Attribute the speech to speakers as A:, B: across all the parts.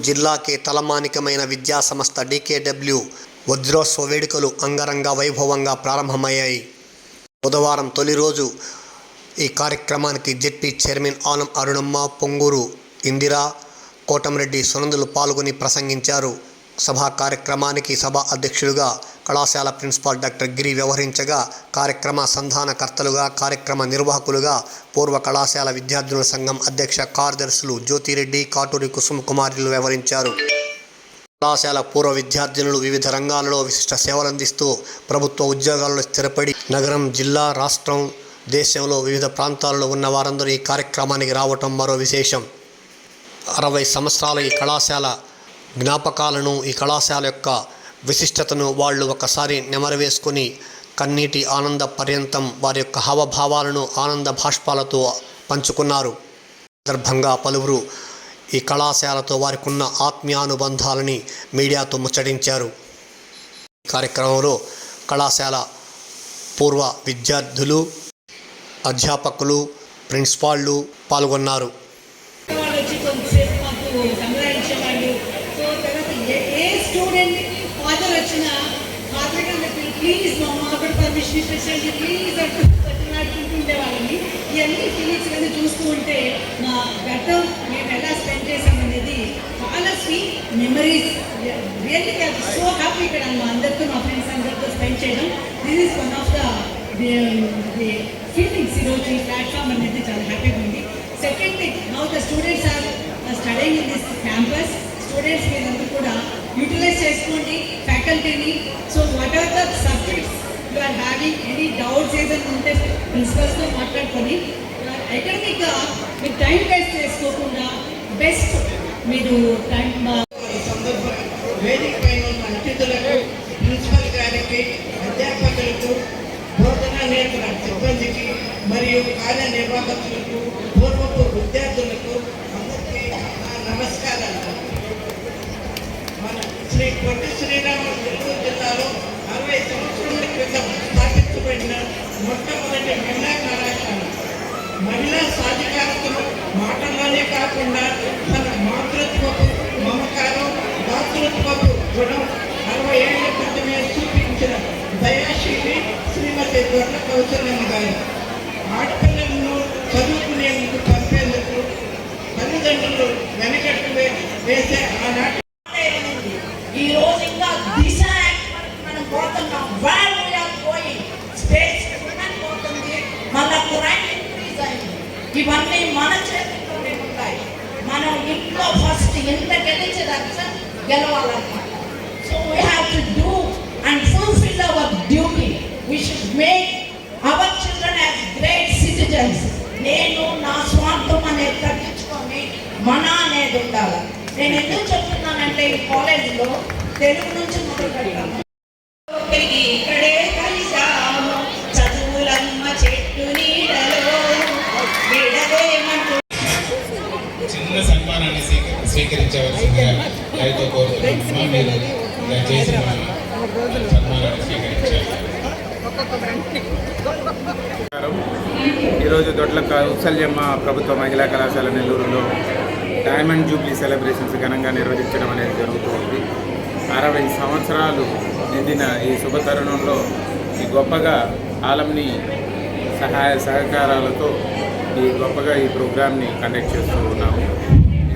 A: జిల్లాకే తలమానికమైన విద్యా సంస్థ డీకేడబ్ల్యూ వజ్రోత్సవ వేడుకలు అంగరంగ వైభవంగా ప్రారంభమయ్యాయి. బుధవారం తొలి రోజు ఈ కార్యక్రమానికి జెడ్పీ చైర్మన్ ఆనం అరుణమ్మ పొంగూరు ఇందిరా కోటంరెడ్డి సునందులు పాల్గొని ప్రసంగించారు. సభా కార్యక్రమానికి సభ అధ్యక్షులుగా కళాశాల ప్రిన్సిపాల్ డాక్టర్ గిరి వ్యవహరించగా కార్యక్రమ సంధానకర్తలుగా కార్యక్రమ నిర్వాహకులుగా పూర్వ కళాశాల విద్యార్థుల సంఘం అధ్యక్ష కార్యదర్శులు జ్యోతిరెడ్డి కాటూరి కుసుమ కుమారులు వ్యవహరించారు. కళాశాల పూర్వ విద్యార్థినులు వివిధ రంగాలలో విశిష్ట సేవలందిస్తూ ప్రభుత్వ ఉద్యోగాలలో స్థిరపడి నగరం జిల్లా రాష్ట్రం దేశంలో వివిధ ప్రాంతాల్లో ఉన్న వారందరూ ఈ కార్యక్రమానికి రావటం మరో విశేషం. అరవై సంవత్సరాల ఈ కళాశాల జ్ఞాపకాలను ఈ కళాశాల యొక్క విశిష్టతను వాళ్ళు ఒకసారి నెమరవేసుకొని కన్నీటి ఆనంద పర్యంతం వారి యొక్క హావభావాలను ఆనంద భాష్పాలతో పంచుకున్నారు. సందర్భంగా పలువురు ఈ కళాశాలతో వారికి ఉన్న ఆత్మీయానుబంధాలని మీడియాతో ముచ్చటించారు. ఈ కార్యక్రమంలో కళాశాల పూర్వ విద్యార్థులు అధ్యాపకులు ప్రిన్సిపాళ్ళు పాల్గొన్నారు
B: వాళ్ళు వచ్చి కొంతసేపు మాకు సంగ్రహించేవాళ్ళు సో తర్వాత ఏ ఏ స్టూడెంట్ ఫాదర్ వచ్చినా ఫాదర్ గారు ప్లీజ్ మా విష్ణు పర్మిషన్ ప్లీజ్ అంటుండే ఇవన్నీ ఫీలింగ్స్ అనేది చూస్తూ ఉంటే మా గతం మేము ఎలా స్పెండ్ చేసామనేది చాలా sweet memories really so happy ఇక్కడ మా అందరితో మా ఫ్రెండ్స్ అందరితో స్పెండ్ చేయడం this is one of the feelings ఈరోజు ఈ ప్లాట్ఫామ్ అనేది చాలా హ్యాపీగా ఉంది second thing now the students are studying in this campus students మీరందరూ కూడా యూటిలైజ్ చేసుకోండి ఫ్యాకల్టీని so what are the subjects you are having any doubts ఏదైనా ఉంటే ప్రిన్సిపల్స్తో మాట్లాడుకొని అకాడమిక్గా మీరు టైం వేస్ట్ చేసుకోకుండా బెస్ట్ మీరు టైం
C: వేదిక పైన ఉన్న అతిథులకు ప్రిన్సిపల్ గారికి అధ్యాపకులకు బోధన నేర్పిన సిబ్బందికి మరియు కార్యనిర్వాహకులకు మొట్టమొదటి మహిళా కళాశాల మహిళా సాధికారతను మాటల్లోనే కాకుండా తన మాతృత్వపు మమకారం దాతృత్వపు గుణం అరవై ఏళ్ళ క్రితమే చూపించిన దయాశీలి శ్రీమతి దొడ్ల కౌశల్యమ్మ గారు. ఆడపిల్లలను చదువుకునేందుకు పంపేందుకు తల్లిదండ్రులు వెనకట్టు వేసే ఆనాటి
D: ఈ రోజు ఇంకా దిశ యాక్ట్ వరకు మనం పోతున్నాం where we are going states women పోతుంది మళ్ళా క్రైమ్ ఇంక్రీజ్ అయింది ఇవన్నీ మన చేతుల్లోనే ఉంటాయి మనం ఇంట్లో ఫస్ట్ ఎంత గెలిచేదాకా గెలవాలన్నమాట so we have to do and fulfil our duty we should make our children as great citizens నేను నా స్వార్థం అనేది తగ్గించుకొని మన అనేది ఉండాలి. నేను ఎందుకు చెప్తున్నానంటే ఈ కాలేజీలో తెలుగు నుంచి మొదలు పెడతాను. ఒకరికి ఇక్కడే కలిసాము చదువులమ్మ చెట్టు నీడలో విడవేమంటూ
E: చిన్న సన్మానాన్ని స్వీక- స్వీకరించవలసిందిగా వారితో కోరుతున్నాము మీరు దయచేసి మా సన్మానాన్ని స్వీకరించాలి
F: నమస్కారం. ఈరోజు దొడ్ల ఉత్సల్యమ్మ ప్రభుత్వ మహిళా కళాశాల నెల్లూరులో డైమండ్ జూబ్లీ సెలబ్రేషన్స్ ఘనంగా నిర్వహించడం అనేది జరుగుతుంది. అరవై సంవత్సరాలు నిండిన ఈ శుభ తరుణంలో ఈ గొప్పగా ఆలంని సహాయ సహకారాలతో ఈ గొప్పగా ఈ ప్రోగ్రామ్ని కండక్ట్ చేస్తూ ఉన్నాము.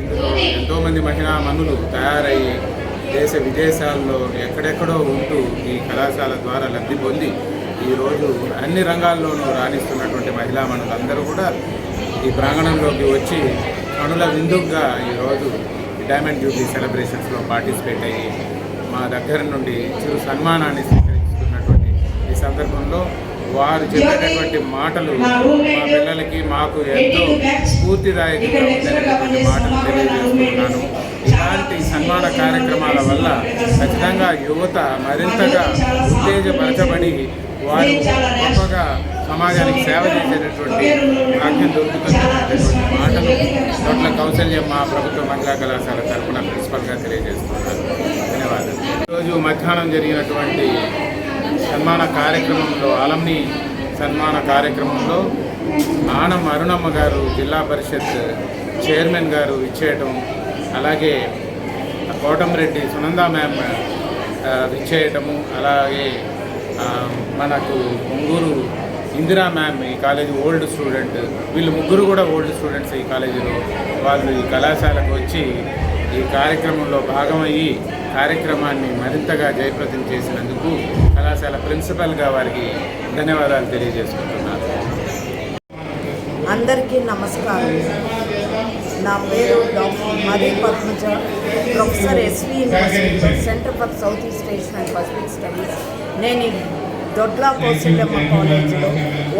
F: ఇందులో ఎంతోమంది మహిళా మనులు తయారయ్యి దేశ విదేశాల్లో ఎక్కడెక్కడో ఉంటూ ఈ కళాశాల ద్వారా లబ్ధి పొంది ఈరోజు అన్ని రంగాల్లోనూ రాణిస్తున్నటువంటి మహిళా మనులందరూ కూడా ఈ ప్రాంగణంలోకి వచ్చి అణుల విందుగా ఈరోజు డైమండ్ జూబ్లీ సెలబ్రేషన్స్లో పార్టిసిపేట్ అయ్యి మా దగ్గర నుండి చిరు సన్మానాన్ని స్వీకరిస్తున్నటువంటి ఈ సందర్భంలో వారు చెప్పినటువంటి మాటలు మా పిల్లలకి మాకు ఎంతో స్ఫూర్తిదాయకంగా ఉండేటటువంటి మాటలు తెలియజేస్తున్నాను. ఇలాంటి సన్మాన కార్యక్రమాల వల్ల ఖచ్చితంగా యువత మరింతగా ఉత్తేజపరచబడి వారు గొప్పగా సమాజానికి సేవ చేసేటటువంటి భాగ్యం దొరుకుతున్నటువంటి మాటలు దొడ్ల కౌశల్యమ్మ ప్రభుత్వ మహిళా కళాశాల తరఫున ప్రిన్సిపల్గా తెలియజేస్తున్నారు. ధన్యవాదాలు. ఈరోజు మధ్యాహ్నం జరిగినటువంటి సన్మాన కార్యక్రమంలో అలమ్ని సన్మాన కార్యక్రమంలో ఆనం అరుణమ్మ గారు జిల్లా పరిషత్ చైర్మన్ గారు ఇచ్చేయటం అలాగే కోటంరెడ్డి సునంద మ్యామ్ ఇచ్చేయటము అలాగే మనకు ఒంగూరు ఇందిరా మ్యామ్ ఈ కాలేజీ ఓల్డ్ స్టూడెంట్ వీళ్ళు ముగ్గురు కూడా ఓల్డ్ స్టూడెంట్స్ ఈ కాలేజీలో. వాళ్ళు ఈ కళాశాలకు వచ్చి ఈ కార్యక్రమంలో భాగమయ్యి కార్యక్రమాన్ని మరింతగా జయప్రదం చేసినందుకు కళాశాల ప్రిన్సిపల్గా వారికి ధన్యవాదాలు తెలియజేసుకుంటున్నాను.
G: అందరికీ నమస్కారం. నా పేరు doctor Mary Padmaja professor SV centre for South East Asian and Pacific studies. నేను దొడ్లా కౌశల్యమ్మ కాలేజీలో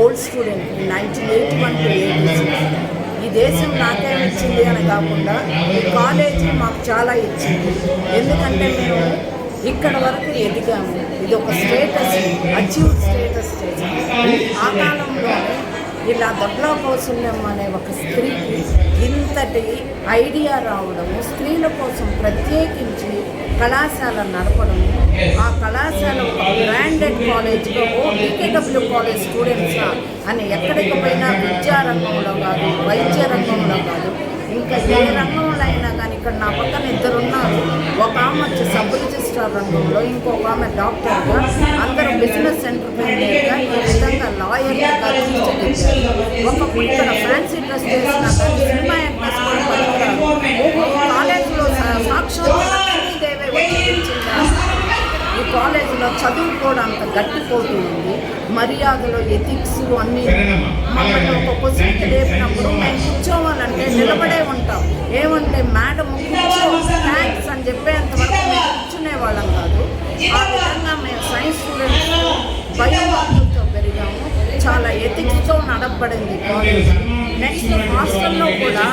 G: old student nineteen eighty one to eighty ఈ దేశం నాకే ఇచ్చింది అని కాకుండా ఈ కాలేజీ మాకు చాలా ఇచ్చింది. ఎందుకంటే మేము ఇక్కడ వరకు ఎదిగాము. ఇది ఒక స్టేటస్ అచీవ్ స్టేటస్ చేసాము ఆ కాలంలోనే ఇలా దొడ్లా కౌశల్యం అనే ఒక స్త్రీకి ఇంతటి ఐడియా రావడము స్త్రీల కోసం ప్రత్యేకించి కళాశాల నడపడము ఆ కళాశాల ఒక బ్రాండెడ్ కాలేజ్గా ఓ డికేడబ్ల్యూ కాలేజ్ స్టూడెంట్సా అని ఎక్కడికి పోయినా విద్యారంగంలో కాదు వైద్య రంగంలో కాదు ఇంకా ఏ రంగంలో అయినా కానీ ఇక్కడ నా పక్కన ఇద్దరు ఉన్నారు ఒక ఆమె వచ్చి సబ్ రిజిస్ట్రార్ రంగంలో ఇంకొక ఆమె డాక్టర్గా అందరూ బిజినెస్ ఎంటర్ప్రీనియర్గా ఈ విధంగా లాయర్గా తీర్చిదిద్దారు ఒక ఇక్కడ ఫ్యాన్సీ డ్రెస్ చేసినా కానీ సినిమా యాక్టర్స్ కూడా పనికిరారు ఈ కాలేజీలో చదువు కూడా అంత గట్టిపోతూ ఉంది. మర్యాదలో ఎథిక్స్ అన్నీ. మమ్మల్ని ఒక క్వశ్చన్కి లేపినప్పుడు మేము కావాలంటే నిలబడే ఉంటాం. ఏమంటే మేడం థ్యాంక్స్ అని చెప్పేంత వరకు మేము కూర్చునే వాళ్ళం కాదు. ఆ విధంగా మేము సైన్స్ స్టూడెంట్స్ భయభక్తులతో పెరిగాము. చాలా ఎథిక్స్తో నడపబడింది కాలేజ్ నెక్స్ట్ హాస్టల్లో కూడా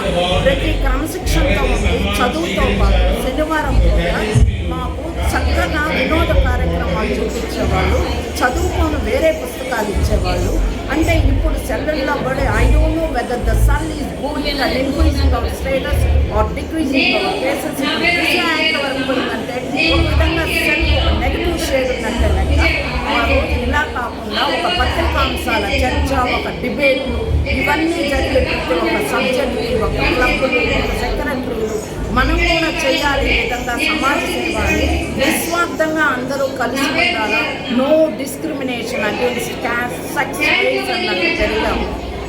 G: ప్రతి క్రమశిక్షణతో ఉంది చదువుతో పాటు శనివారం కూడా మాకు చక్కగా వినోద కార్యక్రమాలు చూపించేవాళ్ళు చదువుకొని వేరే పుస్తకాలు ఇచ్చేవాళ్ళు. అంటే ఇప్పుడు సెల్లల్లో పడే I don't know whether the sun is going and increasing our status or decreasing our cases వరకు ఒక విధంగా సెల్ ఒక నెగిటివ్ షేడ్ లెక్క. ఆ రోజు ఇలా కాకుండా ఒక పత్రికాంశాల చర్చ ఒక డిబేట్లు ఇవన్నీ జరిగే ప్రతి ఒక క్లబ్లు ఒక కూడా చేయాలి విధంగా సమాజ సేవ అని నిస్వార్థంగా అందరూ కలిసి ఉండాలా? No discrimination against caste sex race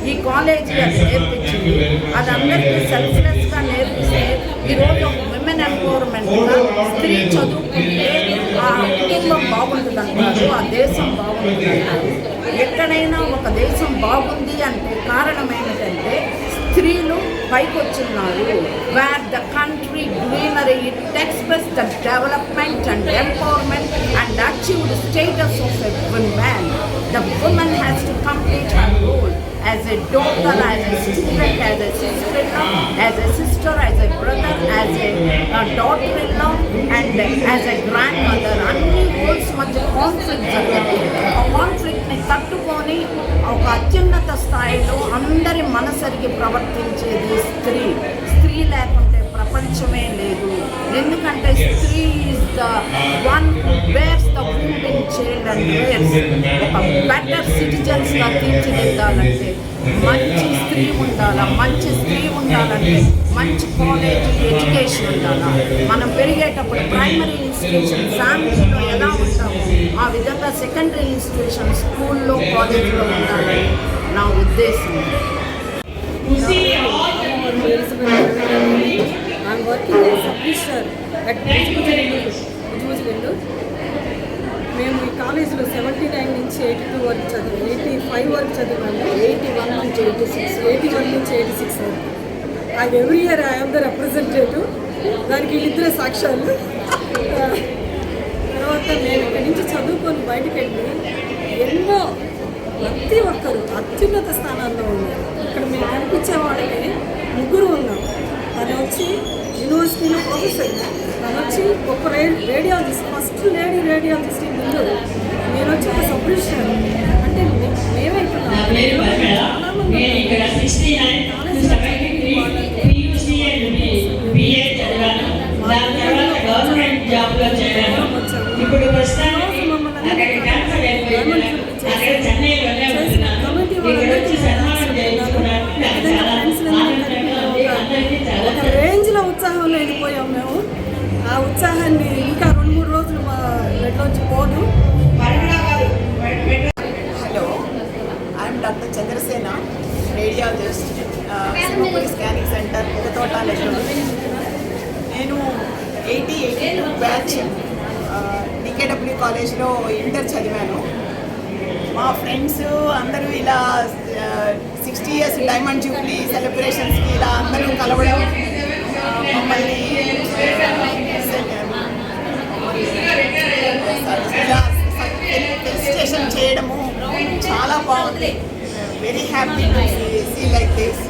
G: ఈ కాలేజీ అది నేర్పించింది. అది అందరికీ సెల్ఫ్లెస్గా నేర్పిస్తే ఈరోజు ఒక విమెన్ ఎంపవర్మెంట్ స్త్రీ చదువుకుంటే ఆ కుటుంబం బాగుంటుంది అంటారు ఆ దేశం బాగుంటుంది అంటారు ఎక్కడైనా ఒక దేశం బాగుంది అంటే కారణం ఏమిటంటే స్త్రీలు పైకొచ్చున్నారు where the country greenery it express the development and empowerment and achieved status of a women the women has to complete her role as a daughter, as a student, as a sister-in-law, as a sister, as a brother, as a, a daughter-in-law, and as a grandmother. అన్ని roles మధ్య conflict జరుగుతుంది ఆ కాన్ఫ్లిక్ట్ని తట్టుకొని ఒక అత్యున్నత స్థాయిలో అందరి మనసరికి ప్రవర్తించేది స్త్రీ స్త్రీ లేకుంటే ప్రపంచం ఎందుకంటే స్త్రీ is the one where's the womb in child and where's ఒక బెటర్ సిటిజన్స్గా తీర్చిదిద్దాలంటే మంచి స్త్రీ ఉండాలా? మంచి స్త్రీ ఉండాలంటే మంచి కాలేజ్ ఎడ్యుకేషన్ ఉండాలా? మనం పెరిగేటప్పుడు ప్రైమరీ ఇన్స్టిట్యూషన్ ఫ్యామిలీలో ఎలా ఉంటామో ఆ విధంగా సెకండరీ ఇన్స్టిట్యూషన్ స్కూల్లో కాలేజ్లో ఉండాలని నా ఉద్దేశం.
H: Working as a publisher at విండు మేము ఈ కాలేజీలో సెవెంటీ నైన్ నుంచి ఎయిటీ టూ వరకు చదివాము ఎయిటీ ఫైవ్ వరకు చదివాము. ఎయిటీ వన్ నుంచి ఎయిటీ సిక్స్ ఎయిటీ వన్ నుంచి ఎయిటీ సిక్స్ వరకు and every year I'm the representative దానికి వీళ్ళిద్దరే సాక్ష్యాలు. తర్వాత మేము ఇక్కడి నుంచి చదువుకొని బయటకు వెళ్ళి ఎన్నో ప్రతి ఒక్కరు అత్యున్నత స్థానాల్లో ఉన్నారు. ఇక్కడ మేము కనిపించే వాళ్ళకి ముగ్గురు ఉన్నాం. తను వచ్చి యూనివర్సిటీలో ప్రొఫెసర్. తను వచ్చి ఒక రేడియాలజిస్ట్ ఫస్ట్ లేడీ రేడియాలజిస్ట్ ముందు. నేను వచ్చి ఒక సబ్మిషన్ అంటే మే- మేమే ఇక్కడ
D: పోదు.
I: Hello. I'm doctor Chandrasena radiologist scanning centre Pogathota Nellore నేను eighty eighty two batch DKW కాలేజ్లో ఇంటర్ చదివాను. మా ఫ్రెండ్స్ అందరూ ఇలా సిక్స్టీ ఇయర్స్ డైమండ్ జూబ్లీ సెలబ్రేషన్స్కి ఇలా అందరూ కలవడం మమ్మల్ని very happy to see like this